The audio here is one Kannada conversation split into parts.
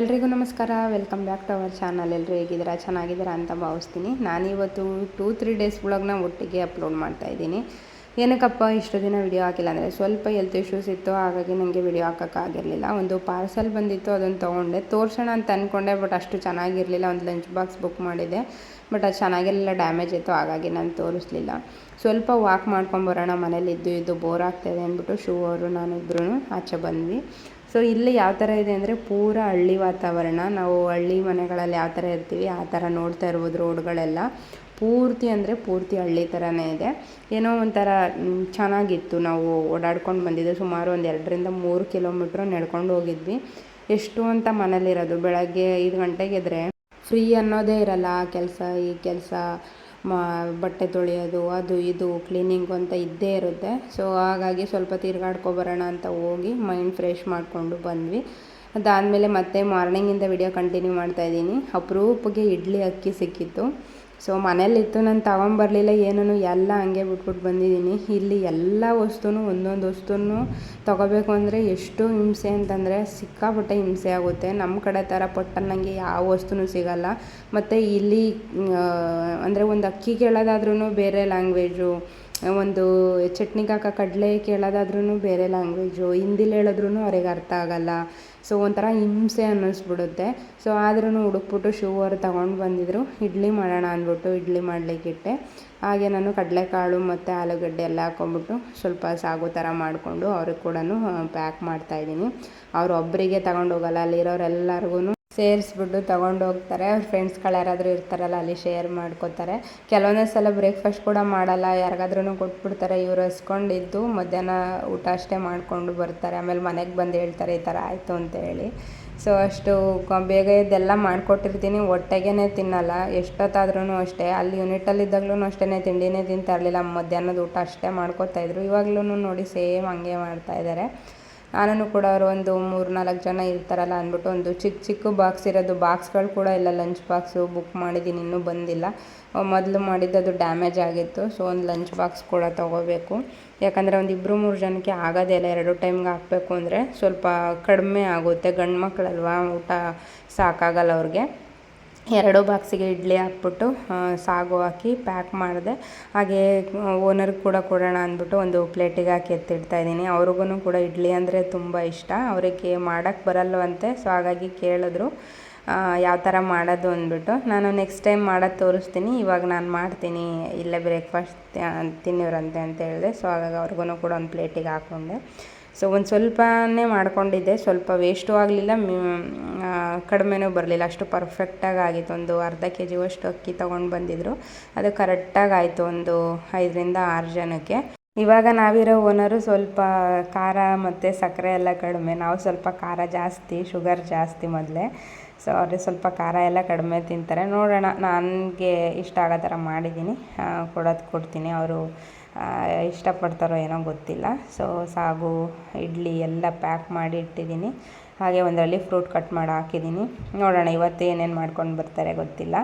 ಎಲ್ರಿಗೂ ನಮಸ್ಕಾರ. Welcome back to our channel ಎಲ್ಲರೂ ಹೇಗಿದ್ದೀರಾ? ಚೆನ್ನಾಗಿದ್ದೀರಾ ಅಂತ ಭಾವಿಸ್ತೀನಿ. ನಾನಿವತ್ತು ಟೂ ತ್ರೀ ಡೇಸ್ ಬ್ಲಾಗ್ನ ಒಟ್ಟಿಗೆ ಅಪ್ಲೋಡ್ ಮಾಡ್ತಾ ಇದ್ದೀನಿ. ಏನಕ್ಕಪ್ಪ, ಇಷ್ಟು ದಿನ ವಿಡಿಯೋ ಹಾಕಿಲ್ಲ ಅಂದರೆ ಸ್ವಲ್ಪ ಹೆಲ್ತ್ ಇಶ್ಯೂಸ್ ಇತ್ತು, ಹಾಗಾಗಿ ನನಗೆ ವಿಡಿಯೋ ಹಾಕೋಕ್ಕಾಗಿರಲಿಲ್ಲ ಒಂದು ಪಾರ್ಸಲ್ ಬಂದಿತ್ತು, ಅದನ್ನು ತೊಗೊಂಡೆ. ತೋರಿಸೋಣ ಅಂತ ಅಂದ್ಕೊಂಡೆ ಬಟ್ ಅಷ್ಟು ಚೆನ್ನಾಗಿರಲಿಲ್ಲ. ಒಂದು ಲಂಚ್ ಬಾಕ್ಸ್ ಬುಕ್ ಮಾಡಿದೆ ಬಟ್ ಅದು ಚೆನ್ನಾಗಿರಲಿಲ್ಲ ಡ್ಯಾಮೇಜ್ ಇತ್ತು, ಹಾಗಾಗಿ ನಾನು ತೋರಿಸ್ಲಿಲ್ಲ. ಸ್ವಲ್ಪ ವಾಕ್ ಮಾಡ್ಕೊಂಬರೋಣ ಮನೇಲಿ ಇದ್ದು ಇದ್ದು ಬೋರ್ ಆಗ್ತಾಯಿದೆ ಅಂದ್ಬಿಟ್ಟು ಶೂ ಅವರು ನಾನಿಬ್ರು ಆಚೆ ಬಂದ್ವಿ. ಸೊ ಇಲ್ಲಿ ಯಾವ ಥರ ಇದೆ ಅಂದರೆ ಪೂರ ಹಳ್ಳಿ ವಾತಾವರಣ. ನಾವು ಹಳ್ಳಿ ಮನೆಗಳಲ್ಲಿ ಯಾವ ಥರ ಇರ್ತೀವಿ, ಆ ಥರ ನೋಡ್ತಾ ಇರ್ಬೋದು ರೋಡ್ಗಳೆಲ್ಲ. ಪೂರ್ತಿ ಅಂದರೆ ಪೂರ್ತಿ ಹಳ್ಳಿ ಥರನೇ ಇದೆ. ಏನೋ ಒಂಥರ ಚೆನ್ನಾಗಿತ್ತು. ನಾವು ಓಡಾಡ್ಕೊಂಡು ಬಂದಿದ್ದು ಸುಮಾರು ಒಂದು ಎರಡರಿಂದ ಮೂರು ಕಿಲೋಮೀಟ್ರ್ ನಡ್ಕೊಂಡು ಹೋಗಿದ್ವಿ. ಎಷ್ಟು ಅಂತ ಮನೇಲಿರೋದು, ಬೆಳಗ್ಗೆ ಐದು ಗಂಟೆಗೆ ಇದ್ರೆ ಫ್ರೀ ಅನ್ನೋದೇ ಇರಲ್ಲ, ಆ ಕೆಲಸ, ಈ ಕೆಲಸ. ಬಟ್ಟೆ ತೊಳೆಯೋದು, ಅದು ಇದು ಕ್ಲೀನಿಂಗು ಅಂತ ಇದ್ದೇ ಇರುತ್ತೆ. ಸೊ ಹಾಗಾಗಿ ಸ್ವಲ್ಪ ತಿರ್ಗಾಡ್ಕೊಬರೋಣ ಅಂತ ಹೋಗಿ ಮೈಂಡ್ ಫ್ರೆಶ್ ಮಾಡಿಕೊಂಡು ಬಂದ್ವಿ. ಅದಾದಮೇಲೆ ಮತ್ತೆ ಮಾರ್ನಿಂಗಿಂದ ವಿಡಿಯೋ ಕಂಟಿನ್ಯೂ ಮಾಡ್ತಾಯಿದ್ದೀನಿ ಅಪರೂಪಕ್ಕೆ ಇಡ್ಲಿ ಅಕ್ಕಿ ಸಿಕ್ಕಿತ್ತು. ಸೊ ಮನೇಲಿತ್ತು ನಾನು ತಗೊಂಬರಲಿಲ್ಲ ಏನೂ ಎಲ್ಲ ಹಂಗೆ ಬಿಟ್ಬಿಟ್ಟು ಬಂದಿದ್ದೀನಿ. ಇಲ್ಲಿ ಎಲ್ಲ ವಸ್ತುನೂ, ಒಂದೊಂದು ವಸ್ತುನೂ ತೊಗೋಬೇಕು ಅಂದರೆ ಎಷ್ಟು ಹಿಂಸೆ ಅಂತಂದರೆ ಸಿಕ್ಕಾಪಟ್ಟೆ ಹಿಂಸೆ ಆಗುತ್ತೆ. ನಮ್ಮ ಕಡೆ ಥರ ಪಟ್ಟನ್ನಂಗೆ ಯಾವ ವಸ್ತುನೂ ಸಿಗಲ್ಲ. ಮತ್ತು ಇಲ್ಲಿ ಅಂದರೆ ಒಂದು ಅಕ್ಕಿ ಕೇಳೋದಾದ್ರೂ ಬೇರೆ ಲ್ಯಾಂಗ್ವೇಜು ಒಂದು ಚಟ್ನಿಗೆ ಹಾಕೋ ಕಡಲೆ ಕೇಳೋದಾದ್ರೂ ಬೇರೆ ಲ್ಯಾಂಗ್ವೇಜು ಹಿಂದಿಲಿ ಹೇಳಿದ್ರೂ ಅವ್ರಿಗೆ ಅರ್ಥ ಆಗಲ್ಲ. ಸೊ ಒಂಥರ ಹಿಂಸೆ ಅನ್ನಿಸ್ಬಿಡುತ್ತೆ. ಸೊ ಆದ್ರೂ ಹುಡುಕ್ಬಿಟ್ಟು ಶೂ ಅವರು ತಗೊಂಡು ಬಂದಿದ್ರು. ಇಡ್ಲಿ ಮಾಡೋಣ ಅಂದ್ಬಿಟ್ಟು ಇಡ್ಲಿ ಮಾಡಲಿಕ್ಕಿಟ್ಟೆ ಹಾಗೆ ನಾನು ಕಡಲೆಕಾಳು ಮತ್ತು ಆಲೂಗಡ್ಡೆ ಎಲ್ಲ ಹಾಕ್ಕೊಂಬಿಟ್ಟು ಸ್ವಲ್ಪ ಸಾಗು ಥರ ಮಾಡಿಕೊಂಡು ಅವ್ರಿಗೆ ಕೂಡ ಪ್ಯಾಕ್ ಮಾಡ್ತಾಯಿದ್ದೀನಿ ಅವ್ರು ಒಬ್ಬರಿಗೆ ತಗೊಂಡು ಅಲ್ಲಿರೋರೆಲ್ಲರಿಗೂ ಸೇರಿಸ್ಬಿಟ್ಟು ತೊಗೊಂಡು ಹೋಗ್ತಾರೆ. ಅವ್ರ ಫ್ರೆಂಡ್ಸ್ಗಳು ಯಾರಾದರೂ ಇರ್ತಾರಲ್ಲ, ಅಲ್ಲಿ ಶೇರ್ ಮಾಡ್ಕೋತಾರೆ. ಕೆಲವೊಂದೇ ಸಲ ಬ್ರೇಕ್ಫಾಸ್ಟ್ ಕೂಡ ಮಾಡಲ್ಲ. ಯಾರಿಗಾದ್ರೂ ಕೊಟ್ಬಿಡ್ತಾರೆ. ಇವರು ಹಸ್ಕೊಂಡಿದ್ದು ಮಧ್ಯಾಹ್ನ ಊಟ ಅಷ್ಟೇ ಮಾಡಿಕೊಂಡು ಬರ್ತಾರೆ. ಆಮೇಲೆ ಮನೆಗೆ ಬಂದು ಹೇಳ್ತಾರೆ, ಈ ಥರ ಆಯಿತು ಅಂತ ಹೇಳಿ. ಸೊ ಅಷ್ಟು ಬೇಗ ಇದೆಲ್ಲ ಮಾಡಿಕೊಟ್ಟಿರ್ತೀನಿ. ಹೊಟ್ಟೆಗೇ ತಿನ್ನಲ್ಲ. ಎಷ್ಟೊತ್ತಾದ್ರೂ ಅಷ್ಟೇ. ಅಲ್ಲಿ ಯೂನಿಟಲ್ಲಿದ್ದಾಗ್ಲೂ ಅಷ್ಟೇ ತಿಂಡಿನೇ ತಿಂತಾ ಇರಲಿಲ್ಲ. ಮಧ್ಯಾಹ್ನದ ಊಟ ಅಷ್ಟೇ ಮಾಡ್ಕೋತಾಯಿದ್ರು ಇವಾಗ್ಲೂ ನೋಡಿ ಸೇಮ್ ಹಂಗೆ ಮಾಡ್ತಾ ಇದ್ದಾರೆ ನಾನು ಕೂಡ ಅವರು ಒಂದು ಮೂರು ನಾಲ್ಕು ಜನ ಇರ್ತಾರಲ್ಲ ಅಂದ್ಬಿಟ್ಟು ಒಂದು ಚಿಕ್ಕ ಚಿಕ್ಕ ಬಾಕ್ಸ್ ಇರೋದು ಬಾಕ್ಸ್ಗಳು ಕೂಡ ಇಲ್ಲ, ಲಂಚ್ ಬಾಕ್ಸು ಬುಕ್ ಮಾಡಿದ್ದೀನಿ, ಇನ್ನೂ ಬಂದಿಲ್ಲ. ಮೊದಲು ಮಾಡಿದ್ದು ಅದು ಡ್ಯಾಮೇಜ್ ಆಗಿತ್ತು, ಸೊ ಒಂದು ಲಂಚ್ ಬಾಕ್ಸ್ ಕೂಡ ತೊಗೋಬೇಕು. ಯಾಕಂದರೆ ಒಂದು ಇಬ್ಬರು ಮೂರು ಜನಕ್ಕೆ ಆಗೋದೇ ಇಲ್ಲ, ಎರಡು ಟೈಮ್ಗೆ ಹಾಕಬೇಕು ಅಂದರೆ ಸ್ವಲ್ಪ ಕಡಿಮೆ ಆಗುತ್ತೆ. ಗಂಡು ಮಕ್ಕಳಲ್ವಾ ಊಟ ಸಾಕಾಗಲ್ಲ ಅವ್ರಿಗೆ. ಎರಡು ಬಾಕ್ಸಿಗೆ ಇಡ್ಲಿ ಹಾಕ್ಬಿಟ್ಟು ಸಾಗು ಹಾಕಿ ಪ್ಯಾಕ್ ಮಾಡಿದೆ. ಹಾಗೇ ಓನರ್ಗೆ ಕೂಡ ಕೊಡೋಣ ಅಂದ್ಬಿಟ್ಟು ಒಂದು ಪ್ಲೇಟಿಗೆ ಹಾಕಿ ಎತ್ತಿಡ್ತಾ ಇದ್ದೀನಿ. ಅವ್ರಿಗೂ ಕೂಡ ಇಡ್ಲಿ ಅಂದರೆ ತುಂಬ ಇಷ್ಟ. ಅವರಿಗೆ ಮಾಡೋಕ್ಕೆ ಬರಲ್ವಂತೆ ಸೊ ಹಾಗಾಗಿ ಕೇಳಿದ್ರು. ಯಾವ ಥರ ಮಾಡೋದು ಅಂದ್ಬಿಟ್ಟು. ನಾನು ನೆಕ್ಸ್ಟ್ ಟೈಮ್ ಮಾಡೋದು ತೋರಿಸ್ತೀನಿ. ಇವಾಗ ನಾನು ಮಾಡ್ತೀನಿ. ಇಲ್ಲೇ ಬ್ರೇಕ್ಫಾಸ್ಟ್ ತಿನ್ನೋರಂತೆ ಅಂತ ಹೇಳಿದೆ. ಸೊ ಹಾಗಾಗಿ ಅವ್ರಿಗೂ ಕೂಡ ಒಂದು ಪ್ಲೇಟಿಗೆ ಹಾಕ್ಕೊಂಡೆ ಸೊ ಒಂದು ಸ್ವಲ್ಪನೇ ಮಾಡ್ಕೊಂಡಿದ್ದೆ. ಸ್ವಲ್ಪ ವೇಸ್ಟು ಆಗಲಿಲ್ಲ. ಕಡಿಮೆನೂ ಬರಲಿಲ್ಲ. ಅಷ್ಟು ಪರ್ಫೆಕ್ಟಾಗಿ ಆಗಿತ್ತು. ಒಂದು ಅರ್ಧ ಕೆ ಜಿವಷ್ಟು ಅಕ್ಕಿ ತೊಗೊಂಡು ಬಂದಿದ್ದರು ಅದು ಕರೆಕ್ಟಾಗಿ ಆಯಿತು ಒಂದು ಐದರಿಂದ ಆರು ಜನಕ್ಕೆ. ಇವಾಗ ನಾವಿರೋ ಓನರು ಸ್ವಲ್ಪ ಖಾರ ಮತ್ತು ಸಕ್ಕರೆ ಎಲ್ಲ ಕಡಿಮೆ. ನಾವು ಸ್ವಲ್ಪ ಖಾರ ಜಾಸ್ತಿ ಶುಗರ್ ಜಾಸ್ತಿ ಮೊದಲೇ. ಸೊ ಅವ್ರಿಗೆ ಸ್ವಲ್ಪ ಖಾರ ಎಲ್ಲ ಕಡಿಮೆ ತಿಂತಾರೆ. ನೋಡೋಣ. ನನಗೆ ಇಷ್ಟ ಆಗೋ ಥರ ಮಾಡಿದ್ದೀನಿ. ಕೊಡೋದು ಕೊಡ್ತೀನಿ. ಅವರು ಇಷ್ಟಪಡ್ತಾರೋ ಏನೋ ಗೊತ್ತಿಲ್ಲ. ಸೊ ಸಾಗು, ಇಡ್ಲಿ ಎಲ್ಲ ಪ್ಯಾಕ್ ಮಾಡಿ ಇಟ್ಟಿದ್ದೀನಿ. ಹಾಗೆ ಒಂದರಲ್ಲಿ ಫ್ರೂಟ್ ಕಟ್ ಮಾಡಿ ಹಾಕಿದ್ದೀನಿ. ನೋಡೋಣ ಇವತ್ತು ಏನೇನು ಮಾಡ್ಕೊಂಡು ಬರ್ತಾರೆ ಗೊತ್ತಿಲ್ಲ.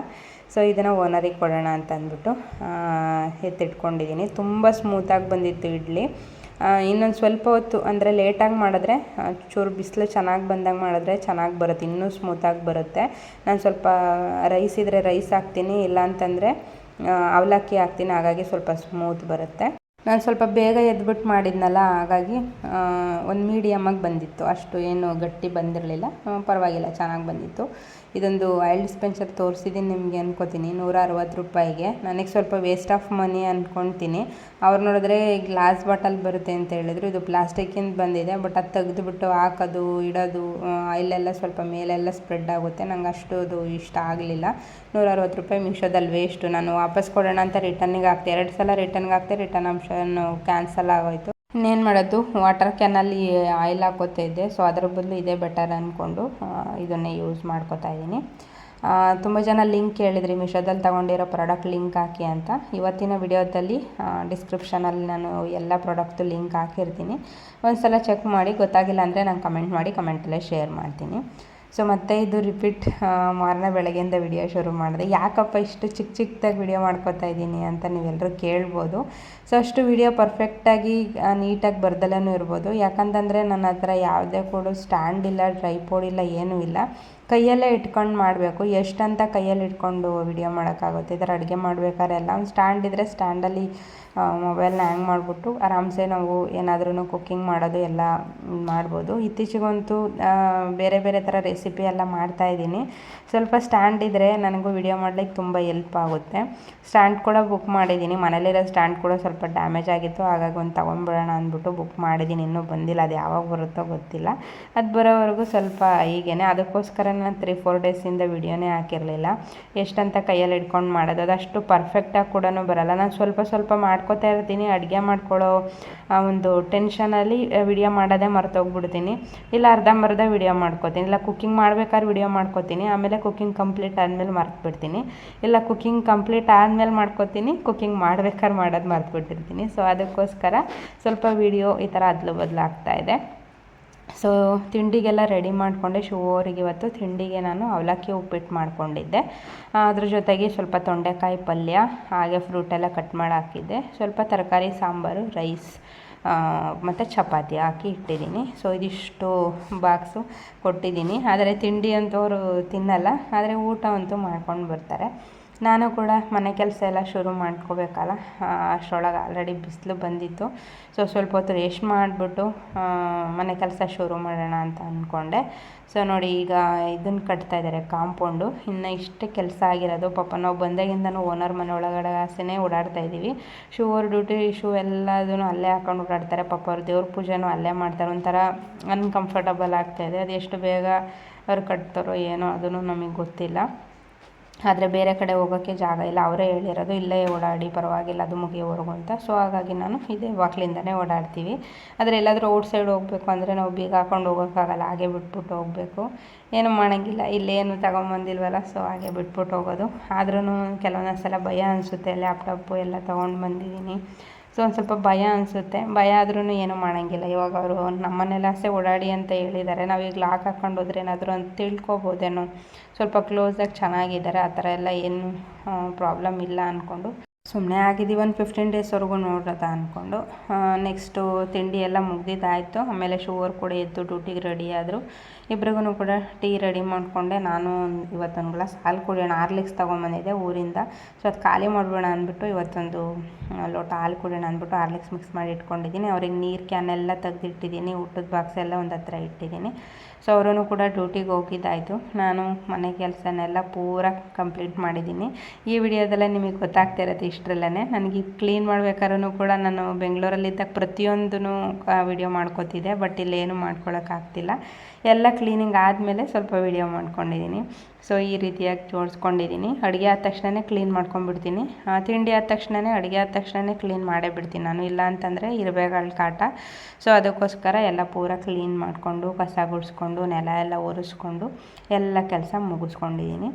ಸೊ ಇದನ್ನು ಓನರಿಗೆ ಕೊಡೋಣ ಅಂತ ಅಂದ್ಬಿಟ್ಟು ಎತ್ತಿಟ್ಕೊಂಡಿದ್ದೀನಿ. ತುಂಬ ಸ್ಮೂತಾಗಿ ಬಂದಿತ್ತು ಇಡ್ಲಿ. ಇನ್ನೊಂದು ಸ್ವಲ್ಪ ಹೊತ್ತು, ಅಂದರೆ ಲೇಟಾಗಿ ಮಾಡಿದ್ರೆ ಚೂರು ಬಿಸಿಲು ಚೆನ್ನಾಗಿ ಬಂದಾಗ ಮಾಡಿದ್ರೆ ಚೆನ್ನಾಗಿ ಬರುತ್ತೆ. ಇನ್ನೂ ಸ್ಮೂತಾಗಿ ಬರುತ್ತೆ. ನಾನು ಸ್ವಲ್ಪ ರೈಸ್ ಇದ್ದರೆ ರೈಸ್ ಹಾಕ್ತೀನಿ. ಇಲ್ಲ ಅಂತಂದರೆ ಅವಲಕ್ಕಿ ಹಾಕ್ತೀನಿ, ಹಾಗಾಗಿ ಸ್ವಲ್ಪ ಸ್ಮೂತ್ ಬರುತ್ತೆ. ನಾನು ಸ್ವಲ್ಪ ಬೇಗ ಎದ್ಬಿಟ್ಟು ಮಾಡಿದ್ನಲ್ಲ, ಹಾಗಾಗಿ ಒಂದು ಮೀಡಿಯಮ್ಮಾಗಿ ಬಂದಿತ್ತು. ಅಷ್ಟು ಏನು ಗಟ್ಟಿ ಬಂದಿರಲಿಲ್ಲ. ಪರವಾಗಿಲ್ಲ, ಚೆನ್ನಾಗಿ ಬಂದಿತ್ತು. ಇದೊಂದು ಆಯಿಲ್ ಡಿಸ್ಪೆನ್ಸರ್ ತೋರಿಸಿದ್ದೀನಿ ನಿಮಗೆ ಅನ್ಕೋತೀನಿ ನೂರ ಅರವತ್ತು ರೂಪಾಯಿಗೆ. ನನಗೆ ಸ್ವಲ್ಪ ವೇಸ್ಟ್ ಆಫ್ ಮನಿ ಅಂದ್ಕೊಳ್ತೀನಿ ಅವ್ರು ನೋಡಿದ್ರೆ ಗ್ಲಾಸ್ ಬಾಟಲ್ ಬರುತ್ತೆ ಅಂತ ಹೇಳಿದ್ರು, ಇದು ಪ್ಲಾಸ್ಟಿಕ್ಕಿಂದ ಬಂದಿದೆ ಬಟ್ ಅದು ತೆಗೆದುಬಿಟ್ಟು ಹಾಕೋದು, ಇಡೋದು ಆಯಿಲೆಲ್ಲ ಸ್ವಲ್ಪ ಮೇಲೆಲ್ಲ ಸ್ಪ್ರೆಡ್ ಆಗುತ್ತೆ. ನಂಗೆ ಅಷ್ಟು ಅದು ಇಷ್ಟ ಆಗಲಿಲ್ಲ. ನೂರ ಅರವತ್ತು ರೂಪಾಯಿ ಮಿಶೋದಲ್ಲಿ ವೇಸ್ಟು ನಾನು ವಾಪಸ್ ಕೊಡೋಣ ಅಂತ ರಿಟರ್ನಿಗೆ ಹಾಕ್ತೆ ಎರಡು ಸಲ ರಿಟರ್ನ್ಗೆ ಹಾಕ್ತೆ ರಿಟರ್ನ್ ಆಪ್ಷನ್ ಕ್ಯಾನ್ಸಲ್ ಆಗೋಯ್ತು. ಇನ್ನೇನು ಮಾಡೋದು? ವಾಟರ್ ಕ್ಯಾನಲ್ಲಿ ಆಯಿಲ್ ಹಾಕೋತಾ ಇದ್ದೆ. ಸೊ ಅದ್ರ ಬದಲು ಇದೇ ಬೆಟರ್ ಅಂದ್ಕೊಂಡು ಇದನ್ನೇ ಯೂಸ್ ಮಾಡ್ಕೋತಾ ಇದ್ದೀನಿ. ತುಂಬ ಜನ ಲಿಂಕ್ ಕೇಳಿದ್ರಿ ಮಿಶೋದಲ್ಲಿ ತಗೊಂಡಿರೋ ಪ್ರಾಡಕ್ಟ್ ಲಿಂಕ್ ಹಾಕಿ ಅಂತ. ಇವತ್ತಿನ ವಿಡಿಯೋದಲ್ಲಿ ಡಿಸ್ಕ್ರಿಪ್ಷನಲ್ಲಿ ನಾನು ಎಲ್ಲ ಪ್ರಾಡಕ್ಟು ಲಿಂಕ್ ಹಾಕಿರ್ತೀನಿ. ಒಂದು ಸಲ ಚೆಕ್ ಮಾಡಿ, ಗೊತ್ತಾಗಿಲ್ಲ ಅಂದರೆ ನಾನು ಕಮೆಂಟ್ ಮಾಡಿ ಕಮೆಂಟಲ್ಲೇ ಶೇರ್ ಮಾಡ್ತೀನಿ. ಸೊ ಮತ್ತೆ ಇದು ರಿಪೀಟ್ ಮಾರನೇ ಬೆಳಗ್ಗೆಯಿಂದ ವಿಡಿಯೋ ಶುರು ಮಾಡಿದೆ. ಯಾಕಪ್ಪ ಇಷ್ಟು ಚಿಕ್ಕ ಚಿಕ್ಕದಾಗಿ ವಿಡಿಯೋ ಮಾಡ್ಕೋತಾ ಇದ್ದೀನಿ ಅಂತ ನೀವೆಲ್ಲರೂ ಕೇಳ್ಬೋದು. ಸೊ ಅಷ್ಟು ವಿಡಿಯೋ ಪರ್ಫೆಕ್ಟಾಗಿ ನೀಟಾಗಿ ಬರ್ದಲ್ಲೂ ಇರ್ಬೋದು. ಯಾಕಂತಂದರೆ ನನ್ನ ಹತ್ರ ಯಾವುದೇ ಕೂಡ ಸ್ಟ್ಯಾಂಡ್ ಇಲ್ಲ ಟ್ರೈಪೋಡ್ ಇಲ್ಲ, ಏನೂ ಇಲ್ಲ. ಕೈಯಲ್ಲೇ ಇಟ್ಕೊಂಡು ಮಾಡಬೇಕು. ಎಷ್ಟಂತ ಕೈಯಲ್ಲಿ ಇಟ್ಕೊಂಡು ವಿಡಿಯೋ ಮಾಡೋಕ್ಕಾಗುತ್ತೆ? ಈ ಥರ ಅಡುಗೆ ಮಾಡ್ಬೇಕಾದ್ರೆ ಎಲ್ಲ. ಒಂದು ಸ್ಟ್ಯಾಂಡ್ ಇದ್ದರೆ ಸ್ಟ್ಯಾಂಡಲ್ಲಿ ಮೊಬೈಲ್ನ ಹ್ಯಾಂಗ್ ಮಾಡಿಬಿಟ್ಟು ಆರಾಮ್ಸೆ ನಾವು ಏನಾದ್ರೂ ಕುಕ್ಕಿಂಗ್ ಮಾಡೋದು ಎಲ್ಲ ಮಾಡ್ಬೋದು. ಇತ್ತೀಚೆಗಂತೂ ಬೇರೆ ಬೇರೆ ಥರ ರೆಸಿಪಿ ಎಲ್ಲ ಮಾಡ್ತಾಯಿದ್ದೀನಿ ಸ್ವಲ್ಪ ಸ್ಟ್ಯಾಂಡ್ ಇದ್ದರೆ ನನಗೂ ವಿಡಿಯೋ ಮಾಡ್ಲಿಕ್ಕೆ ತುಂಬ ಎಲ್ಪ್ ಆಗುತ್ತೆ. ಸ್ಟ್ಯಾಂಡ್ ಕೂಡ ಬುಕ್ ಮಾಡಿದ್ದೀನಿ. ಮನೇಲಿರೋ ಸ್ಟ್ಯಾಂಡ್ ಕೂಡ ಸ್ವಲ್ಪ ಡ್ಯಾಮೇಜ್ ಆಗಿತ್ತು. ಹಾಗಾಗಿ ಒಂದು ತೊಗೊಂಡ್ಬಿಡೋಣ ಅಂದ್ಬಿಟ್ಟು ಬುಕ್ ಮಾಡಿದ್ದೀನಿ. ಇನ್ನೂ ಬಂದಿಲ್ಲ. ಅದು ಯಾವಾಗ ಬರುತ್ತೋ ಗೊತ್ತಿಲ್ಲ. ಅದು ಬರೋವರೆಗೂ ಸ್ವಲ್ಪ ಹೀಗೇನೆ. ಅದಕ್ಕೋಸ್ಕರ ನಾನು ತ್ರೀ ಫೋರ್ ಡೇಸಿಂದ ವಿಡಿಯೋನೇ ಹಾಕಿರಲಿಲ್ಲ. ಎಷ್ಟಂತ ಕೈಯಲ್ಲಿ ಹಿಡ್ಕೊಂಡು ಮಾಡೋದು ಅದಷ್ಟು ಪರ್ಫೆಕ್ಟಾಗಿ ಕೂಡ ಬರಲ್ಲ. ನಾನು ಸ್ವಲ್ಪ ಸ್ವಲ್ಪ ಮಾಡ್ಕೋತಾ ಇರ್ತೀನಿ, ಅಡುಗೆ ಮಾಡ್ಕೊಳ್ಳೋ ಒಂದು ಟೆನ್ಷನಲ್ಲಿ ವಿಡಿಯೋ ಮಾಡೋದೇ ಮರ್ತೋಗ್ಬಿಡ್ತೀನಿ. ಇಲ್ಲ ಅರ್ಧಂಬರ್ಧ ವಿಡಿಯೋ ಮಾಡ್ಕೋತೀನಿ. ಇಲ್ಲ ಕುಕ್ಕಿಂಗ್ ಮಾಡ್ಬೇಕಾದ್ರೆ ವಿಡಿಯೋ ಮಾಡ್ಕೋತೀನಿ. ಆಮೇಲೆ ಕುಕ್ಕಿಂಗ್ ಕಂಪ್ಲೀಟ್ ಆದಮೇಲೆ ಮರ್ತುಬಿಡ್ತೀನಿ ಇಲ್ಲ ಕುಕ್ಕಿಂಗ್ ಕಂಪ್ಲೀಟ್ ಆದಮೇಲೆ ಮಾಡ್ಕೋತೀನಿ. ಕುಕ್ಕಿಂಗ್ ಮಾಡ್ಬೇಕಾದ್ರೆ ಮಾಡೋದು ಮರ್ತುಬಿಟ್ಟಿರ್ತೀನಿ ಸೊ ಅದಕ್ಕೋಸ್ಕರ ಸ್ವಲ್ಪ ವಿಡಿಯೋ ಈ ಥರ ಅದಲು ಬದಲಾಗ್ತಾ ಆಗ್ತಾಯಿದೆ ಸೊ ತಿಂಡಿಗೆಲ್ಲ ರೆಡಿ ಮಾಡಿಕೊಂಡೆ. ಶಿವರಿಗೆ ಇವತ್ತು ತಿಂಡಿಗೆ ನಾನು ಅವಲಕ್ಕಿ ಉಪ್ಪಿಟ್ಟು ಮಾಡಿಕೊಂಡಿದ್ದೆ. ಅದ್ರ ಜೊತೆಗೆ ಸ್ವಲ್ಪ ತೊಂಡೆಕಾಯಿ ಪಲ್ಯ, ಹಾಗೆ ಫ್ರೂಟೆಲ್ಲ ಕಟ್ ಮಾಡಿ ಹಾಕಿದ್ದೆ. ಸ್ವಲ್ಪ ತರಕಾರಿ, ಸಾಂಬಾರು ರೈಸ್ ಮತ್ತು ಚಪಾತಿ ಹಾಕಿ ಇಟ್ಟಿದ್ದೀನಿ. ಸೊ ಇದಿಷ್ಟು ಬಾಕ್ಸು ಕೊಟ್ಟಿದ್ದೀನಿ. ಆದರೆ ತಿಂಡಿ ಅಂತವರು ತಿನ್ನಲ್ಲ, ಆದರೆ ಊಟ ಅಂತೂ ಮಾಡ್ಕೊಂಡು ಬರ್ತಾರೆ. ನಾನು ಕೂಡ ಮನೆ ಕೆಲಸ ಎಲ್ಲ ಶುರು ಮಾಡ್ಕೋಬೇಕಲ್ಲ ಅಷ್ಟರೊಳಗೆ ಆಲ್ರೆಡಿ ಬಿಸಿಲು ಬಂದಿತ್ತು. ಸೊ ಸ್ವಲ್ಪ ಹೊತ್ತು ರೆಸ್ಟ್ ಮಾಡಿಬಿಟ್ಟು ಮನೆ ಕೆಲಸ ಶುರು ಮಾಡೋಣ ಅಂತ ಅಂದ್ಕೊಂಡೆ ಸೊ ನೋಡಿ, ಈಗ ಇದನ್ನು ಕಟ್ತಾ ಇದ್ದಾರೆ ಕಾಂಪೌಂಡು. ಇನ್ನು ಇಷ್ಟು ಕೆಲಸ ಆಗಿರೋದು, ಪಾಪ ನಾವು ಬಂದಾಗಿಂದನೂ ಓನರ್ ಮನೆ ಒಳಗಡೆ ಆಸೆನೇ ಓಡಾಡ್ತಾ ಇದ್ದೀವಿ. ಶೂ ಅವ್ರ ಡ್ಯೂಟಿ ಶೂ ಎಲ್ಲದೂ ಅಲ್ಲೇ ಹಾಕೊಂಡು ಓಡಾಡ್ತಾರೆ. ಪಾಪ ಅವ್ರು ದೇವ್ರ ಪೂಜೆನೂ ಅಲ್ಲೇ ಮಾಡ್ತಾರೆ. ಒಂಥರ ಅನ್ಕಂಫರ್ಟಬಲ್ ಆಗ್ತಾಯಿದೆ ಅದು ಎಷ್ಟು ಬೇಗ ಅವ್ರು ಕಟ್ತಾರೋ ಏನೋ ಅದೂ ನಮಗೆ ಗೊತ್ತಿಲ್ಲ. ಆದರೆ ಬೇರೆ ಕಡೆ ಹೋಗೋಕ್ಕೆ ಜಾಗ ಇಲ್ಲ. ಅವರೇ ಹೇಳಿರೋದು, ಇಲ್ಲೇ ಓಡಾಡಿ, ಪರವಾಗಿಲ್ಲ, ಅದು ಮುಗಿಯೋವರೆಗೂ ಅಂತ. ಸೊ ಹಾಗಾಗಿ ನಾನು ಇದೇ ವಾಕ್ಲಿಂದನೇ ಓಡಾಡ್ತೀವಿ. ಆದರೆ ಎಲ್ಲಾದರೂ ಔಟ್ ಸೈಡ್ ಹೋಗಬೇಕು ಅಂದರೆ ನಾವು ಬೀಗ ಹಾಕೊಂಡು ಹೋಗೋಕ್ಕಾಗಲ್ಲ, ಹಾಗೆ ಬಿಟ್ಬಿಟ್ಟು ಹೋಗಬೇಕು. ಏನು ಮಾಡೋಂಗಿಲ್ಲ. ಇಲ್ಲೇನು ತಗೊಂಬಂದಿಲ್ವಲ್ಲ ಸೊ ಹಾಗೆ ಬಿಟ್ಬಿಟ್ಟು ಹೋಗೋದು. ಆದ್ರೂ ಕೆಲವೊಂದು ಸಲ ಭಯ ಅನಿಸುತ್ತೆ, ಲ್ಯಾಪ್ಟಾಪು ಎಲ್ಲ ತೊಗೊಂಡು ಬಂದಿದ್ದೀನಿ. ಸೊ ಒಂದು ಸ್ವಲ್ಪ ಭಯ ಅನಿಸುತ್ತೆ. ಭಯ ಆದ್ರೂ ಏನೂ ಮಾಡೋಂಗಿಲ್ಲ. ಇವಾಗ ಅವರು ನಮ್ಮನೆಲ್ಲ ಆಸೆ ಓಡಾಡಿ ಅಂತ ಹೇಳಿದ್ದಾರೆ ಈಗ ಲಾಕ್ ಹಾಕ್ಕೊಂಡು ಹೋದ್ರೆ ಏನಾದರೂ ಅಂತ ತಿಳ್ಕೊಬೋದೇನೋ. ಸ್ವಲ್ಪ ಕ್ಲೋಸಾಗಿ ಚೆನ್ನಾಗಿದ್ದಾರೆ. ಆ ಥರ ಎಲ್ಲ ಏನು ಪ್ರಾಬ್ಲಮ್ ಇಲ್ಲ ಅಂದ್ಕೊಂಡು ಸುಮ್ಮನೆ ಆಗಿದ್ದೀವಿ ಒಂದು ಫಿಫ್ಟೀನ್ ಡೇಸ್ವರೆಗೂ ನೋಡೋದ ಅಂದ್ಕೊಂಡು ನೆಕ್ಸ್ಟು ತಿಂಡಿ ಎಲ್ಲ ಮುಗ್ದಿದ್ದಾಯಿತು. ಆಮೇಲೆ ಶುಗರ್ ಕೂಡ ಎದ್ದು ಡ್ಯೂಟಿಗೆ ರೆಡಿ ಆದರು. ಇಬ್ರಿಗೂ ಕೂಡ ಟೀ ರೆಡಿ ಮಾಡಿಕೊಂಡೆ. ನಾನು ಇವತ್ತೊಂದು ಗ್ಲಾಸ್ ಹಾಲು ಕುಡಿಯೋಣ ಆರ್ಲಿಕ್ಸ್ ತೊಗೊಂಬಂದಿದ್ದೆ ಊರಿಂದ. ಸೊ ಅದು ಖಾಲಿ ಮಾಡಬೇಡ ಅಂದ್ಬಿಟ್ಟು ಇವತ್ತೊಂದು ಲೋಟ ಹಾಲು ಕುಡಿಯೋಣ ಅಂದ್ಬಿಟ್ಟು ಆರ್ಲಿಕ್ಸ್ ಮಿಕ್ಸ್ ಮಾಡಿ ಇಟ್ಕೊಂಡಿದ್ದೀನಿ. ಅವ್ರಿಗೆ ನೀರು ಕ್ಯಾನೆಲ್ಲ ತೆಗೆದಿಟ್ಟಿದ್ದೀನಿ, ಊಟದ ಬಾಕ್ಸ್ ಎಲ್ಲ ಒಂದು ಹತ್ರ ಇಟ್ಟಿದ್ದೀನಿ. ಸೊ ಅವರೂ ಕೂಡ ಡ್ಯೂಟಿಗೆ ಹೋಗಿದ್ದಾಯಿತು. ನಾನು ಮನೆ ಕೆಲಸನೆಲ್ಲ ಪೂರ ಕಂಪ್ಲೀಟ್ ಮಾಡಿದ್ದೀನಿ. ಈ ವಿಡಿಯೋದಲ್ಲೇ ನಿಮಗೆ ಗೊತ್ತಾಗ್ತಾ ಇರುತ್ತೆ ಇಷ್ಟರಲ್ಲೇ ನನಗೆ ಕ್ಲೀನ್ ಮಾಡ್ಬೇಕಾದ್ರೂ ಕೂಡ ನಾನು ಬೆಂಗಳೂರಲ್ಲಿದ್ದಾಗ ಪ್ರತಿಯೊಂದೂ ವಿಡಿಯೋ ಮಾಡ್ಕೋತಿದ್ದೆ. ಬಟ್ ಇಲ್ಲೇನು ಮಾಡ್ಕೊಳ್ಳೋಕ್ಕಾಗ್ತಿಲ್ಲ ಎಲ್ಲ ಕ್ಲೀನಿಂಗ್ ಆದಮೇಲೆ ಸ್ವಲ್ಪ ವಿಡಿಯೋ ಮಾಡ್ಕೊಂಡಿದ್ದೀನಿ. ಸೊ ಈ ರೀತಿಯಾಗಿ ಜೋಡಿಸ್ಕೊಂಡಿದ್ದೀನಿ. ಅಡುಗೆ ಆದ ತಕ್ಷಣವೇ ಕ್ಲೀನ್ ಮಾಡ್ಕೊಂಡ್ಬಿಡ್ತೀನಿ. ತಿಂಡಿ ಆದ ತಕ್ಷಣವೇ ಅಡುಗೆ ಆದ ತಕ್ಷಣವೇ ಕ್ಲೀನ್ ಮಾಡೇ ಬಿಡ್ತೀನಿ ನಾನು. ಇಲ್ಲ ಅಂತಂದರೆ ಇರುವೆಗಳ ಕಾಟ. ಸೊ ಅದಕ್ಕೋಸ್ಕರ ಎಲ್ಲ ಪೂರ ಕ್ಲೀನ್ ಮಾಡಿಕೊಂಡು, ಕಸ ಗುಡಿಸ್ಕೊಂಡು, ನೆಲ ಎಲ್ಲ ಒರೆಸ್ಕೊಂಡು ಎಲ್ಲ ಕೆಲಸ ಮುಗಿಸ್ಕೊಂಡಿದ್ದೀನಿ.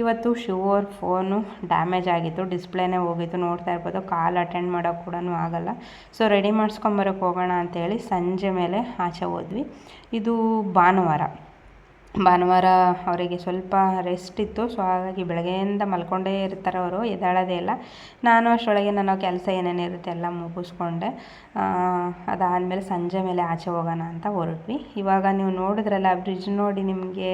ಇವತ್ತು ಶಿವೋರ್ ಫೋನು ಡ್ಯಾಮೇಜ್ ಆಗಿತ್ತು ಡಿಸ್ಪ್ಲೇನೇ ಹೋಗಿತ್ತು. ನೋಡ್ತಾ ಇರ್ಬೋದು ಕಾಲ್ ಅಟೆಂಡ್ ಮಾಡೋಕ್ಕೆ ಕೂಡ ಆಗಲ್ಲ. ಸೊ ರೆಡಿ ಮಾಡಿಸ್ಕೊಂಬರೋಕೆ ಹೋಗೋಣ ಅಂತೇಳಿ ಸಂಜೆ ಮೇಲೆ ಆಚೆ ಹೋದ್ವಿ. ಇದು ಭಾನುವಾರ. ಭಾನುವಾರ ಅವರಿಗೆ ಸ್ವಲ್ಪ ರೆಸ್ಟ್ ಇತ್ತು. ಸೊ ಹಾಗಾಗಿ ಬೆಳಗ್ಗೆಯಿಂದ ಮಲ್ಕೊಂಡೇ ಇರ್ತಾರೆ ಅವರು, ಎದ್ದಾಳೋದೇ ಇಲ್ಲ. ನಾನು ಅಷ್ಟರೊಳಗೆ ನನ್ನ ಕೆಲಸ ಏನೇನು ಇರುತ್ತೆ ಎಲ್ಲ ಮುಗಿಸ್ಕೊಂಡೆ. ಅದಾದಮೇಲೆ ಸಂಜೆ ಮೇಲೆ ಆಚೆ ಹೋಗೋಣ ಅಂತ ಹೊರಟ್ವಿ. ಇವಾಗ ನೀವು ನೋಡಿದ್ರಲ್ಲ ಬ್ರಿಡ್ಜ್ ನೋಡಿ ನಿಮಗೆ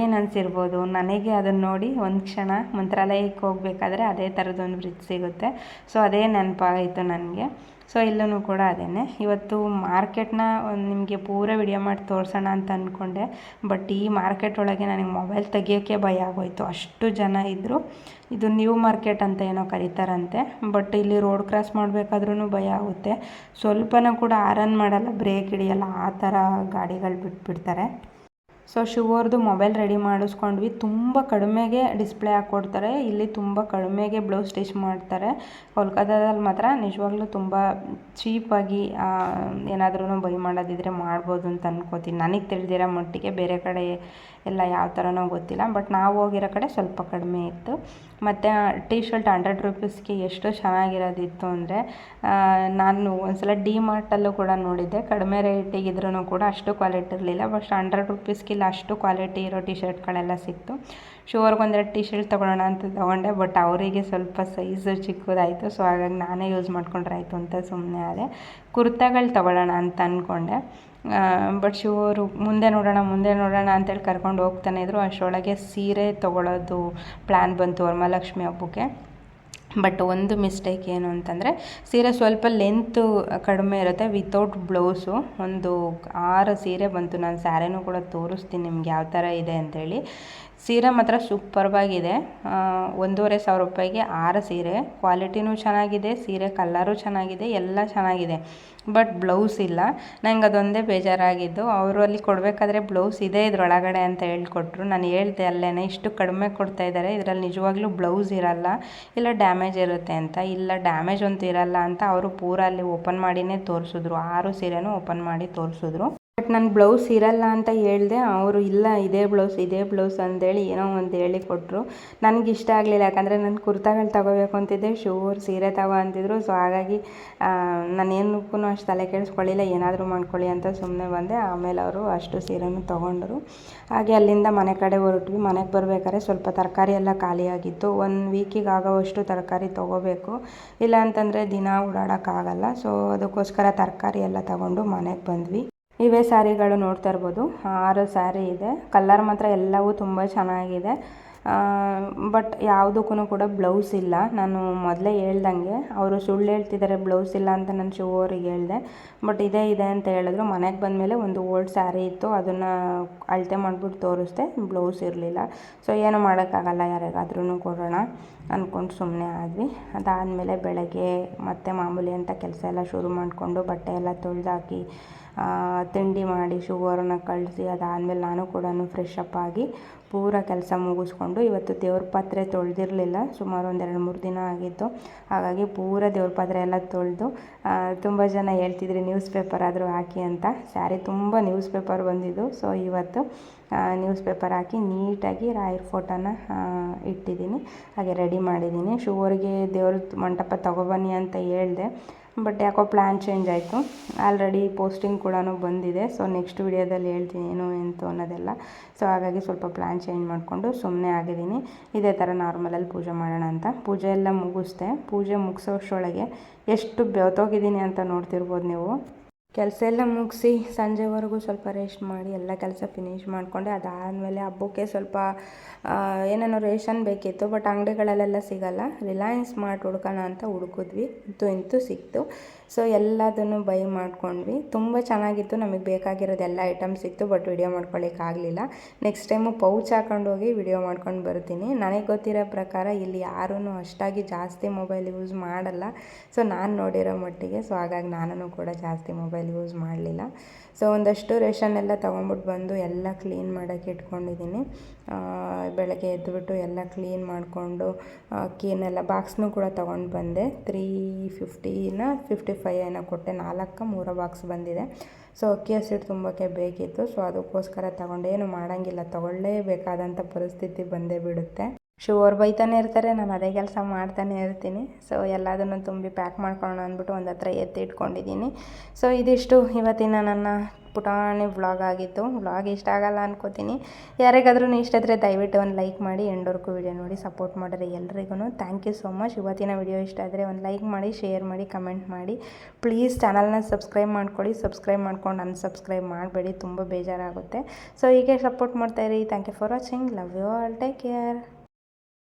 ಏನು ಅನಿಸಿರ್ಬೋದು? ನನಗೆ ಅದನ್ನು ನೋಡಿ ಒಂದು ಕ್ಷಣ ಮಂತ್ರಾಲಯಕ್ಕೆ ಹೋಗಬೇಕಾದ್ರೆ ಅದೇ ಥರದೊಂದು ಬ್ರಿಡ್ಜ್ ಸಿಗುತ್ತೆ. ಸೊ ಅದೇ ನೆನಪಾಯಿತು ನನಗೆ. ಸೊ ಇಲ್ಲೂ ಕೂಡ ಅದೇ ಇವತ್ತು ಮಾರ್ಕೆಟ್ನ ನಿಮಗೆ ಪೂರ ವಿಡಿಯೋ ಮಾಡಿ ತೋರಿಸೋಣ ಅಂತ ಅಂದ್ಕೊಂಡೆ ಬಟ್ ಈ ಮಾರ್ಕೆಟ್ ಒಳಗೆ ನನಗೆ ಮೊಬೈಲ್ ತೆಗಿಯೋಕ್ಕೆ ಭಯ ಆಗೋಯ್ತು. ಅಷ್ಟು ಜನ ಇದ್ದರು ಇದು ನ್ಯೂ ಮಾರ್ಕೆಟ್ ಅಂತ ಏನೋ ಕರೀತಾರಂತೆ. ಬಟ್ ಇಲ್ಲಿ ರೋಡ್ ಕ್ರಾಸ್ ಮಾಡಬೇಕಾದ್ರೂ ಭಯ ಆಗುತ್ತೆ. ಸ್ವಲ್ಪನೂ ಕೂಡ ಆರನ್ ಮಾಡಲ್ಲ ಬ್ರೇಕ್ ಹಿಡಿಯಲ್ಲ, ಆ ಥರ ಗಾಡಿಗಳು ಬಿಟ್ಬಿಡ್ತಾರೆ. ಸೊ ಶಿವರ್ದು ಮೊಬೈಲ್ ರೆಡಿ ಮಾಡಿಸ್ಕೊಂಡ್ವಿ. ತುಂಬ ಕಡಿಮೆಗೆ ಡಿಸ್ಪ್ಲೇ ಹಾಕ್ಕೊಡ್ತಾರೆ ಇಲ್ಲಿ ತುಂಬ ಕಡಿಮೆಗೆ ಬ್ಲೌಸ್ ಸ್ಟಿಚ್ ಮಾಡ್ತಾರೆ. ಕೋಲ್ಕತ್ತಾದಲ್ಲಿ ಮಾತ್ರ ನಿಜವಾಗ್ಲೂ ತುಂಬ ಚೀಪಾಗಿ ಏನಾದ್ರೂ ಬೈ ಮಾಡೋದಿದ್ರೆ ಮಾಡ್ಬೋದು ಅಂತ ಅನ್ಕೋತೀನಿ. ನನಗೆ ತಿಳಿದಿರೋ ಮಟ್ಟಿಗೆ ಬೇರೆ ಕಡೆ ಎಲ್ಲ ಯಾವ ಥರನೋ ಗೊತ್ತಿಲ್ಲ. ಬಟ್ ನಾವು ಹೋಗಿರೋ ಕಡೆ ಸ್ವಲ್ಪ ಕಡಿಮೆ ಇತ್ತು. ಮತ್ತು ಟೀ ಶರ್ಟ್ ಹಂಡ್ರೆಡ್ ರುಪೀಸ್ಗೆ ಎಷ್ಟು ಚೆನ್ನಾಗಿರೋದಿತ್ತು ಅಂದರೆ ನಾನು ಒಂದ್ಸಲ ಡಿ ಮಾರ್ಟಲ್ಲೂ ಕೂಡ ನೋಡಿದ್ದೆ. ಕಡಿಮೆ ರೇಟಿಗಿದ್ರೂ ಕೂಡ ಅಷ್ಟು ಕ್ವಾಲಿಟಿ ಇರಲಿಲ್ಲ. ಬಟ್ ಹಂಡ್ರೆಡ್ ರುಪೀಸ್ಗೆ ಇಲ್ಲ ಅಷ್ಟು ಕ್ವಾಲಿಟಿ ಇರೋ ಟಿ ಶರ್ಟ್ಗಳೆಲ್ಲ ಸಿಕ್ತು. ಶೋರ್ಗೆ ಒಂದೆರಡು ಟಿ ಶರ್ಟ್ ತೊಗೊಳೋಣ ಅಂತ ತೊಗೊಂಡೆ ಬಟ್ ಅವರಿಗೆ ಸ್ವಲ್ಪ ಸೈಜು ಚಿಕ್ಕದಾಯಿತು. ಸೊ ಹಾಗಾಗಿ ನಾನೇ ಯೂಸ್ ಮಾಡ್ಕೊಂಡ್ರೆ ಆಯಿತು ಅಂತ ಸುಮ್ಮನೆ ಆದೆ. ಕುರ್ತಾಗಳು ತೊಗೊಳ್ಳೋಣ ಅಂತ ಅಂದ್ಕೊಂಡೆ ಬಟ್ ಶಿವರು ಮುಂದೆ ನೋಡೋಣ ಮುಂದೆ ನೋಡೋಣ ಅಂತೇಳಿ ಕರ್ಕೊಂಡು ಹೋಗ್ತಾನೆ ಇದ್ರು. ಅಷ್ಟರೊಳಗೆ ಸೀರೆ ತೊಗೊಳೋದು ಪ್ಲ್ಯಾನ್ ಬಂತು ವರಮಹಾಲಕ್ಷ್ಮಿ ಹಬ್ಬಕ್ಕೆ. ಬಟ್ ಒಂದು ಮಿಸ್ಟೇಕ್ ಏನು ಅಂತಂದರೆ, ಸೀರೆ ಸ್ವಲ್ಪ ಲೆಂತು ಕಡಿಮೆ ಇರುತ್ತೆ ವಿತೌಟ್ ಬ್ಲೌಸು ಒಂದು ಆರು ಸೀರೆ ಬಂತು, ನಾನು ಸ್ಯಾರಿನೂ ಕೂಡ ತೋರಿಸ್ತೀನಿ ನಿಮ್ಗೆ ಯಾವ ಥರ ಇದೆ ಅಂಥೇಳಿ ಸೀರೆ ಮಾತ್ರ ಸೂಪರ್ವಾಗಿದೆ. ಒಂದೂವರೆ ಸಾವಿರ ರೂಪಾಯಿಗೆ ಆರು ಸೀರೆ. ಕ್ವಾಲಿಟಿನೂ ಚೆನ್ನಾಗಿದೆ, ಸೀರೆ ಕಲ್ಲರು ಚೆನ್ನಾಗಿದೆ, ಎಲ್ಲ ಚೆನ್ನಾಗಿದೆ. ಬಟ್ ಬ್ಲೌಸ್ ಇಲ್ಲ. ನಂಗೆ ಅದೊಂದೇ ಬೇಜಾರಾಗಿದ್ದು. ಅವರು ಅಲ್ಲಿ ಕೊಡಬೇಕಾದ್ರೆ ಬ್ಲೌಸ್ ಇದೆ ಇದ್ರೊಳಗಡೆ ಅಂತ ಹೇಳ್ಕೊಟ್ರು. ನಾನು ಹೇಳ್ದೆ ಅಲ್ಲೇ ಇಷ್ಟು ಕಡಿಮೆ ಕೊಡ್ತಾ ಇದ್ದಾರೆ. ಇದರಲ್ಲಿ ನಿಜವಾಗ್ಲೂ ಬ್ಲೌಸ್ ಇರಲ್ಲ, ಇಲ್ಲ ಡ್ಯಾಮೇಜ್ ಇರುತ್ತೆ ಅಂತ, ಇಲ್ಲ ಡ್ಯಾಮೇಜ್ ಅಂತೂ ಇರಲ್ಲ ಅಂತ ಅವರು ಪೂರ ಅಲ್ಲಿ ಓಪನ್ ಮಾಡಿಯೇ ತೋರಿಸಿದ್ರು. ಆರು ಸೀರೆನೂ ಓಪನ್ ಮಾಡಿ ತೋರಿಸಿದ್ರು. ಬಟ್ ನನ್ನ ಬ್ಲೌಸ್ ಇರಲ್ಲ ಅಂತ ಹೇಳಿದೆ, ಅವರು ಇಲ್ಲ, ಇದೇ ಬ್ಲೌಸ್ ಇದೇ ಬ್ಲೌಸ್ ಅಂತೇಳಿ ಏನೋ ಒಂದು ಹೇಳಿ ಕೊಟ್ಟರು ನನಗೆ ಇಷ್ಟ ಆಗಲಿಲ್ಲ, ಯಾಕಂದರೆ ನಾನು ಕುರ್ತಾಗಳು ತಗೋಬೇಕು ಅಂತಿದ್ದೆ, ಶೂರ್ ಸೀರೆ ತಗೋ ಅಂತಿದ್ರು. ಸೊ ಹಾಗಾಗಿ ನಾನು ಏನಕ್ಕೂ ಅಷ್ಟು ತಲೆ ಕೆಡಿಸ್ಕೊಳ್ಳಿಲ್ಲ, ಏನಾದರೂ ಮಾಡ್ಕೊಳ್ಳಿ ಅಂತ ಸುಮ್ಮನೆ ಬಂದೆ. ಆಮೇಲೆ ಅವರು ಅಷ್ಟು ಸೀರೆನೂ ತೊಗೊಂಡ್ರು. ಹಾಗೆ ಅಲ್ಲಿಂದ ಮನೆ ಕಡೆ ಹೊರಟ್ವಿ. ಮನೆಗೆ ಬರಬೇಕಾದ್ರೆ ಸ್ವಲ್ಪ ತರಕಾರಿ ಎಲ್ಲ ಖಾಲಿಯಾಗಿತ್ತು ಒಂದು ವೀಕಿಗೆ ಆಗೋವಷ್ಟು ತರಕಾರಿ ತೊಗೋಬೇಕು. ಇಲ್ಲ ಅಂತಂದರೆ ದಿನ ಓಡಾಡೋಕ್ಕಾಗಲ್ಲ. ಸೊ ಅದಕ್ಕೋಸ್ಕರ ತರಕಾರಿ ಎಲ್ಲ ತಗೊಂಡು ಮನೆಗೆ ಬಂದ್ವಿ. ಇವೇ ಸ್ಯಾರಿಗಳು ನೋಡ್ತಾ ಇರ್ಬೋದು. ಆರು ಸ್ಯಾರಿ ಇದೆ. ಕಲ್ಲರ್ ಮಾತ್ರ ಎಲ್ಲವೂ ತುಂಬ ಚೆನ್ನಾಗಿದೆ. ಬಟ್ ಯಾವುದಕ್ಕೂ ಕೂಡ ಬ್ಲೌಸ್ ಇಲ್ಲ. ನಾನು ಮೊದಲೇ ಹೇಳ್ದಂಗೆ ಅವರು ಸುಳ್ಳು ಹೇಳ್ತಿದ್ದಾರೆ ಬ್ಲೌಸ್ ಇಲ್ಲ ಅಂತ ನಾನು ಶೂ ಅವರಿಗೆ ಹೇಳಿದೆ. ಬಟ್ ಇದೇ ಇದೆ ಅಂತ ಹೇಳಿದ್ರು. ಮನೆಗೆ ಬಂದಮೇಲೆ ಒಂದು ಓಲ್ಡ್ ಸ್ಯಾರಿ ಇತ್ತು. ಅದನ್ನು ಅಳತೆ ಮಾಡಿಬಿಟ್ಟು ತೋರಿಸ್ದೆ. ಬ್ಲೌಸ್ ಇರಲಿಲ್ಲ. ಸೊ ಏನು ಮಾಡೋಕ್ಕಾಗಲ್ಲ ಯಾರಿಗಾದ್ರೂ ಕೊಡೋಣ. ಅಂದ್ಕೊಂಡು ಸುಮ್ಮನೆ ಆದ್ವಿ. ಅದಾದಮೇಲೆ ಬೆಳಗ್ಗೆ ಮತ್ತೆ ಮಾಮೂಲಿ ಅಂತ ಕೆಲಸ ಎಲ್ಲ ಶುರು ಮಾಡಿಕೊಂಡು ಬಟ್ಟೆ ಎಲ್ಲ ತೊಳೆದಾಕಿ ತಿಂಡಿ ಮಾಡಿ ಶುಗರನ್ನ ಕಳಿಸಿ ಅದಾದಮೇಲೆ ನಾನು ಕೂಡ ಫ್ರೆಶ್ ಅಪ್ ಆಗಿ ಪೂರ ಕೆಲಸ ಮುಗಿಸ್ಕೊಂಡು ಇವತ್ತು ದೇವ್ರ ಪಾತ್ರೆ ತೊಳೆದಿರಲಿಲ್ಲ. ಸುಮಾರು ಒಂದು ಎರಡು ಮೂರು ದಿನ ಆಗಿತ್ತು. ಹಾಗಾಗಿ ಪೂರ ದೇವ್ರ ಪಾತ್ರೆ ಎಲ್ಲ ತೊಳೆದು ತುಂಬ ಜನ ಹೇಳ್ತಿದ್ರಿ ನ್ಯೂಸ್ ಪೇಪರ್ ಆದರೂ ಹಾಕಿ ಅಂತ. ಸ್ಯಾರಿ ತುಂಬ ನ್ಯೂಸ್ ಪೇಪರ್ ಬಂದಿದ್ದು. ಸೊ ಇವತ್ತು ನ್ಯೂಸ್ ಪೇಪರ್ ಹಾಕಿ ನೀಟಾಗಿ ರಾಯರ್ ಫೋಟೋನ ಇಟ್ಟಿದ್ದೀನಿ. ಹಾಗೆ ರೆಡಿ ಮಾಡಿದ್ದೀನಿ. ಶುವರ್ಗೆ ದೇವ್ರ ಮಂಟಪ ತೊಗೊಬನ್ನಿ ಅಂತ ಹೇಳಿದೆ. ಬಟ್ ಯಾಕೋ ಪ್ಲ್ಯಾನ್ ಚೇಂಜ್ ಆಯಿತು. ಆಲ್ರೆಡಿ ಪೋಸ್ಟಿಂಗ್ ಕೂಡ ಬಂದಿದೆ. ಸೊ ನೆಕ್ಸ್ಟ್ ವಿಡಿಯೋದಲ್ಲಿ ಹೇಳ್ತೀನಿ ಏನು ಎಂತು ಅನ್ನೋದೆಲ್ಲ. ಸೊ ಹಾಗಾಗಿ ಸ್ವಲ್ಪ ಪ್ಲ್ಯಾನ್ ಚೇಂಜ್ ಮಾಡಿಕೊಂಡು ಸುಮ್ಮನೆ ಆಗಿದ್ದೀನಿ. ಇದೇ ಥರ ನಾರ್ಮಲಲ್ಲಿ ಪೂಜೆ ಮಾಡೋಣ ಅಂತ. ಪೂಜೆ ಎಲ್ಲ ಮುಗಿಸ್ದೆ. ಪೂಜೆ ಮುಗಿಸೋಷ್ಟೊಳಗೆ ಎಷ್ಟು ಬೆವತೋಗಿದ್ದೀನಿ ಅಂತ ನೋಡ್ತಿರ್ಬೋದು ನೀವು. ಕೆಲಸ ಎಲ್ಲ ಮುಗಿಸಿ ಸಂಜೆವರೆಗೂ ಸ್ವಲ್ಪ ರೆಸ್ಟ್ ಮಾಡಿ ಎಲ್ಲ ಕೆಲಸ ಫಿನಿಶ್ ಮಾಡಿಕೊಂಡೆ. ಅದಾದಮೇಲೆ ಹಬ್ಬಕ್ಕೆ ಸ್ವಲ್ಪ ಏನೇನೋ ರೇಷನ್ ಬೇಕಿತ್ತು ಬಟ್ ಅಂಗಡಿಗಳಲ್ಲೆಲ್ಲ ಸಿಗಲ್ಲ. ರಿಲಯನ್ಸ್ ಮಾರ್ಟ್ ಹುಡ್ಕೋಣ ಅಂತ ಹುಡುಕಿದ್ವಿ. ಇಂತೂ ಇಂತೂ ಸಿಕ್ತು. ಸೊ ಎಲ್ಲದನ್ನು ಬೈ ಮಾಡ್ಕೊಂಡ್ವಿ. ತುಂಬ ಚೆನ್ನಾಗಿತ್ತು. ನಮಗೆ ಬೇಕಾಗಿರೋದೆಲ್ಲ ಐಟಮ್ಸ್ ಐಟಮ್ ಸಿಕ್ತು ಬಟ್ ವಿಡಿಯೋ ಮಾಡ್ಕೊಳ್ಳಿಕ್ಕಾಗಲಿಲ್ಲ ನೆಕ್ಸ್ಟ್ ಟೈಮು ಪೌಚ್ ಹಾಕೊಂಡು ಹೋಗಿ ವಿಡಿಯೋ ಮಾಡ್ಕೊಂಡು ಬರ್ತೀನಿ. ನನಗೆ ಗೊತ್ತಿರೋ ಪ್ರಕಾರ ಇಲ್ಲಿ ಯಾರೂ ಅಷ್ಟಾಗಿ ಜಾಸ್ತಿ ಮೊಬೈಲ್ ಯೂಸ್ ಮಾಡಲ್ಲ. ಸೊ ನಾನು ನೋಡಿರೋ ಮಟ್ಟಿಗೆ ಸೊ ಹಾಗಾಗಿ ನಾನು ಕೂಡ ಜಾಸ್ತಿ ಮೊಬೈಲ್ ಯೂಸ್ ಮಾಡಲಿಲ್ಲ. ಸೊ ಒಂದಷ್ಟು ರೇಷನ್ ಎಲ್ಲ ತೊಗೊಂಬಿಟ್ಟು ಬಂದು ಎಲ್ಲ ಕ್ಲೀನ್ ಮಾಡೋಕ್ಕೆ ಇಟ್ಕೊಂಡಿದ್ದೀನಿ ಬೆಳಗ್ಗೆ ಎದ್ದುಬಿಟ್ಟು ಎಲ್ಲ ಕ್ಲೀನ್ ಮಾಡಿಕೊಂಡು ಅಕ್ಕಿನೆಲ್ಲ ಬಾಕ್ಸ್ನೂ ಕೂಡ ತೊಗೊಂಡು ಬಂದೆ. ತ್ರೀ ಫಿಫ್ಟಿನ ಫಿಫ್ಟಿ ಫೈ ಏನೋ ಕೊಟ್ಟೆ. ನಾಲ್ಕು, ಮೂರ ಬಾಕ್ಸ್ ಬಂದಿದೆ. ಸೊ ಅಕ್ಕಿ ಹಸಿಟ್ಟು ತುಂಬಕ್ಕೆ ಬೇಕಿತ್ತು. ಸೊ ಅದಕ್ಕೋಸ್ಕರ ತಗೊಂಡೇನು ಮಾಡೋಂಗಿಲ್ಲ. ತೊಗೊಳ್ಳೇಬೇಕಾದಂಥ ಪರಿಸ್ಥಿತಿ ಬಂದೇ ಬಿಡುತ್ತೆ. ಶುವರ್ ಬೈತಾನೆ ಇರ್ತಾರೆ, ನಾನು ಅದೇ ಕೆಲಸ ಮಾಡ್ತಾನೆ ಇರ್ತೀನಿ. ಸೊ ಎಲ್ಲದನ್ನು ತುಂಬಿ ಪ್ಯಾಕ್ ಮಾಡ್ಕೊಳ್ಳೋಣ ಅಂದ್ಬಿಟ್ಟು ಒಂದು ಹತ್ರ ಎತ್ತಿ ಇಟ್ಕೊಂಡಿದ್ದೀನಿ. ಸೊ ಇದಿಷ್ಟು ಇವತ್ತಿನ ನನ್ನ ಪುಟಾಣಿ ವ್ಲಾಗ್ ಆಗಿತ್ತು. ವ್ಲಾಗ್ ಇಷ್ಟ ಆಗಲ್ಲ ಅನ್ಕೋತೀನಿ. ಯಾರಿಗಾದ್ರೂ ಇಷ್ಟ ಇದ್ದರೆ ದಯವಿಟ್ಟು ಒಂದು ಲೈಕ್ ಮಾಡಿ ಎಂಡೋರ್ಗೂ ವಿಡಿಯೋ ನೋಡಿ ಸಪೋರ್ಟ್ ಮಾಡಿರಿ ಎಲ್ರಿಗೂ ಥ್ಯಾಂಕ್ ಯು ಸೋ ಮಚ್ ಇವತ್ತಿನ ವಿಡಿಯೋ ಇಷ್ಟ ಆದರೆ ಒಂದು ಲೈಕ್ ಮಾಡಿ ಶೇರ್ ಮಾಡಿ ಕಮೆಂಟ್ ಮಾಡಿ. ಪ್ಲೀಸ್ ಚಾನಲ್ನ ಸಬ್ಸ್ಕ್ರೈಬ್ ಮಾಡ್ಕೊಳ್ಳಿ. ಸಬ್ಸ್ಕ್ರೈಬ್ ಮಾಡ್ಕೊಂಡು ಅನ್ಸಬ್ಸ್ಕ್ರೈಬ್ ಮಾಡಬೇಡಿ. ತುಂಬ ಬೇಜಾರಾಗುತ್ತೆ. ಸೊ ಹೀಗೆ support ಮಾಡ್ತಾಯಿರಿ thank you for watching love you all take care